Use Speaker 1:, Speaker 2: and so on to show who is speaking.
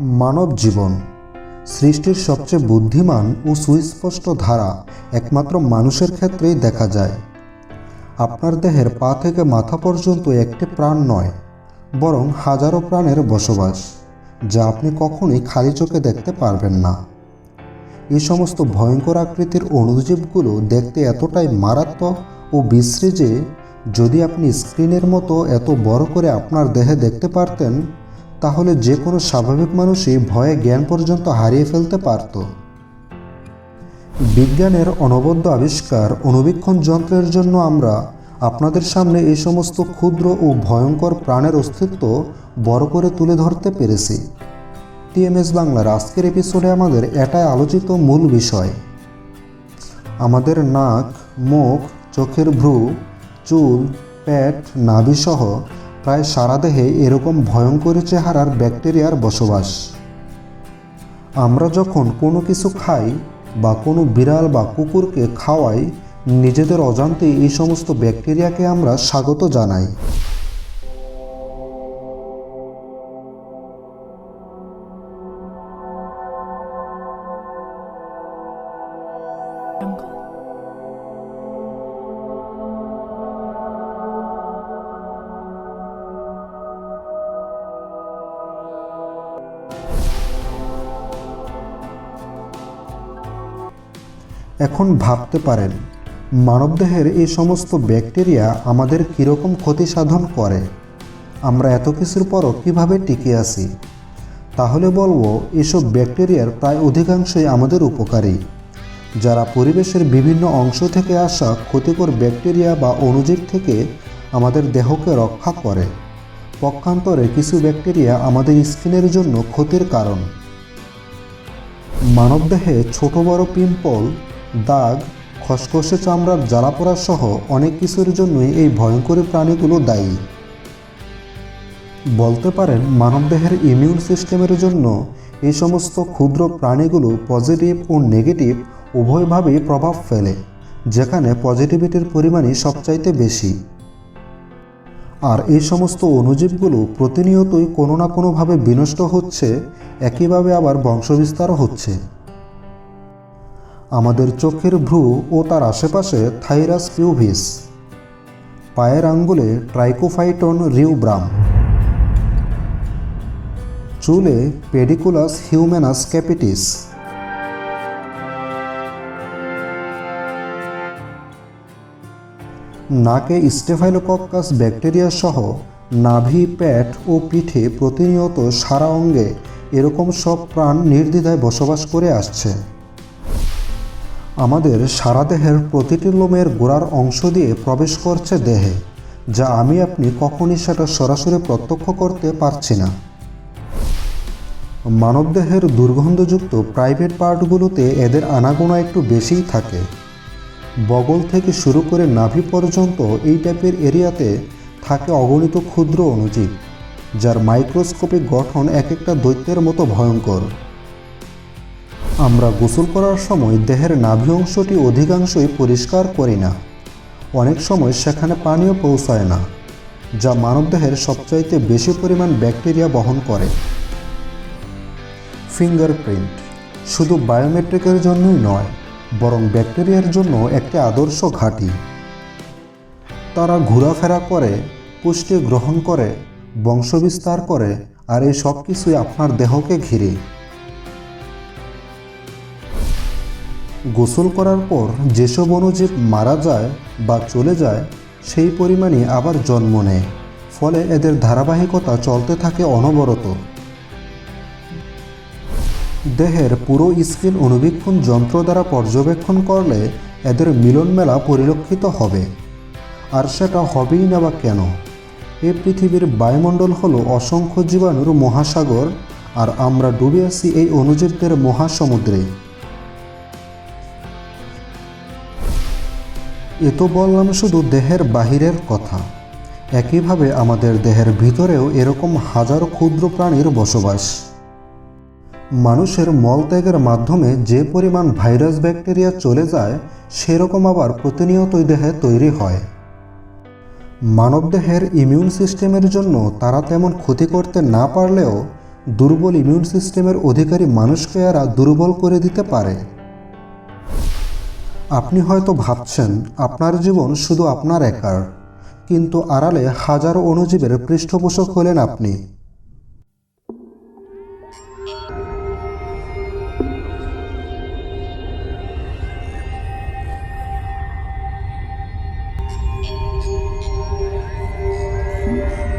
Speaker 1: মানব জীবন সৃষ্টির সবচেয়ে বুদ্ধিমান ও সুস্পষ্ট ধারা একমাত্র মানুষের ক্ষেত্রেই দেখা যায়। আপনার দেহের পা থেকে মাথা পর্যন্ত একটি প্রাণ নয়, বরং হাজারো প্রাণের বসবাস, যা আপনি কখনোই খালি চোখে দেখতে পারবেন না। এই সমস্ত ভয়ঙ্কর আকৃতির অণুজীবগুলো দেখতে এতটাই মারাত্মক ও বিশ্রী যে, যদি আপনি স্ক্রিনের মতো এত বড় করে আপনার দেহে দেখতে পারতেন তাহলে যে কোনো স্বাভাবিক মানুষই ভয়ে জ্ঞান পর্যন্ত হারিয়ে ফেলতে পারত। বিজ্ঞানের অনবদ্য আবিষ্কার অনুবীক্ষণ যন্ত্রের জন্য আমরা আপনাদের সামনে এই সমস্ত ক্ষুদ্র ও ভয়ঙ্কর প্রাণের অস্তিত্ব বড় করে তুলে ধরতে পেরেছি। টিএমএস বাংলার আজকের এপিসোডে আমাদের এটাই আলোচিত মূল বিষয়। আমাদের নাক, মুখ, চোখের ভ্রু, চুল, পেট, নাভিসহ প্রায় সারা দেহে এরকম ভয়ঙ্কর চেহারার ব্যাকটেরিয়ার বসবাস। আমরা যখন কোনো কিছু খাই বা কোনো বিড়াল বা কুকুরকে খাওয়াই, নিজেদের অজান্তে এই সমস্ত ব্যাকটেরিয়াকে আমরা স্বাগত জানাই। এখন ভাবতে পারেন, মানবদেহের এই সমস্ত ব্যাকটেরিয়া আমাদের কীরকম ক্ষতি সাধন করে? আমরা এত কিছুর পরও কীভাবে টিকে আছি? তাহলে বলব, এসব ব্যাকটেরিয়ার প্রায় অধিকাংশই আমাদের উপকারী। যারা পরিবেশের বিভিন্ন অংশ থেকে আসা ক্ষতিকর ব্যাকটেরিয়া বা অণুজীব থেকে আমাদের দেহকে রক্ষা করে। পক্ষান্তরে কিছু ব্যাকটেরিয়া আমাদের স্কিনের জন্য ক্ষতির কারণ। মানবদেহে ছোট বড় পিম্পল দাগ, খসখসে চামড়ার জ্বালাপোড়া সহ অনেক কিছুর জন্যই এই ভয়ঙ্কর প্রাণীগুলো দায়ী। বলতে পারেন, মানবদেহের ইমিউন সিস্টেমের জন্য এই সমস্ত ক্ষুদ্র প্রাণীগুলো পজিটিভ ও নেগেটিভ উভয়ভাবেই প্রভাব ফেলে, যেখানে পজিটিভিটির পরিমাণই সবচাইতে বেশি। আর এই সমস্ত অণুজীবগুলো প্রতিনিয়তই কোনো না কোনোভাবে বিনষ্ট হচ্ছে, একইভাবে আবার বংশবিস্তারও হচ্ছে। আমাদের চোখের ভ্রু ও তার আশেপাশে থাইরাস পিউভিস। পায়ের আঙ্গুলে ট্রাইকোফাইটন রিউব্রাম। চুলে পেডিকুলাস হিউম্যানাস ক্যাপিটিস। নাকে স্টেফাইলোকক্কাস ব্যাকটেরিয়া সহ নাভি, প্যাট ও পিঠে প্রতিনিয়ত সারা অঙ্গে এরকম সব প্রাণ নির্দ্বিধায় বসবাস করে আসছে। আমাদের সারা দেহের প্রতিটি লোমের গোড়ার অংশ দিয়ে প্রবেশ করছে দেহে, যা আমি আপনি কখনই সেটা সরাসরি প্রত্যক্ষ করতে পারছি না। মানবদেহের দুর্গন্ধযুক্ত প্রাইভেট পার্টগুলোতে এদের আনাগোনা একটু বেশিই থাকে। বগল থেকে শুরু করে নাভি পর্যন্ত এই টাইপের এরিয়াতে থাকে অগণিত ক্ষুদ্র অণুজীব, যার মাইক্রোস্কোপিক গঠন এক একটা দৈত্যের মতো ভয়ঙ্কর। আমরা গোসল করার সময় দেহের নাভি অংশটি অধিকাংশই পরিষ্কার করি না। অনেক সময় সেখানে পানিও পৌঁছায় না, যা মানবদেহের সবচাইতে বেশি পরিমাণ ব্যাকটেরিয়া বহন করে। ফিঙ্গারপ্রিন্ট শুধু বায়োমেট্রিকের জন্যই নয়, বরং ব্যাকটেরিয়ার জন্য একটি আদর্শ ঘাঁটি। তারা ঘোরাফেরা করে, পুষ্টি গ্রহণ করে, বংশবিস্তার করে, আর এই সব কিছুই আপনার দেহকে ঘিরে। গোসল করার পর যেসব অণুজীব মারা যায় বা চলে যায়, সেই পরিমাণে আবার জন্ম নেয়। ফলে এদের ধারাবাহিকতা চলতে থাকে অনবরত। দেহের পুরো স্কিন অনুবীক্ষণ যন্ত্র দ্বারা পর্যবেক্ষণ করলে এদের মিলন মেলা পরিলক্ষিত হবে। আর সেটা হবেই না বা কেন? এ পৃথিবীর বায়ুমণ্ডল হল অসংখ্য জীবাণুর মহাসাগর, আর আমরা ডুবে আছি এই অনুজীবদের মহাসমুদ্রে। এ তো বললাম শুধু দেহের বাহিরের কথা। একইভাবে আমাদের দেহের ভিতরেও এরকম হাজারো ক্ষুদ্র প্রাণীর বসবাস। মানুষের মলত্যাগের মাধ্যমে যে পরিমাণ ভাইরাস ব্যাকটেরিয়া চলে যায়, সেরকম আবার প্রতিনিয়তই দেহে তৈরি হয়। মানবদেহের ইমিউন সিস্টেমের জন্য তারা তেমন ক্ষতি করতে না পারলেও দুর্বল ইমিউন সিস্টেমের অধিকারী মানুষকে এরা দুর্বল করে দিতে পারে। আপনি হয়তো ভাবছেন, আপনার জীবন শুধু আপনার একার। কিন্তু আড়ালে হাজারো অণুজীবের পৃষ্ঠপোষক হলেন আপনি। thank you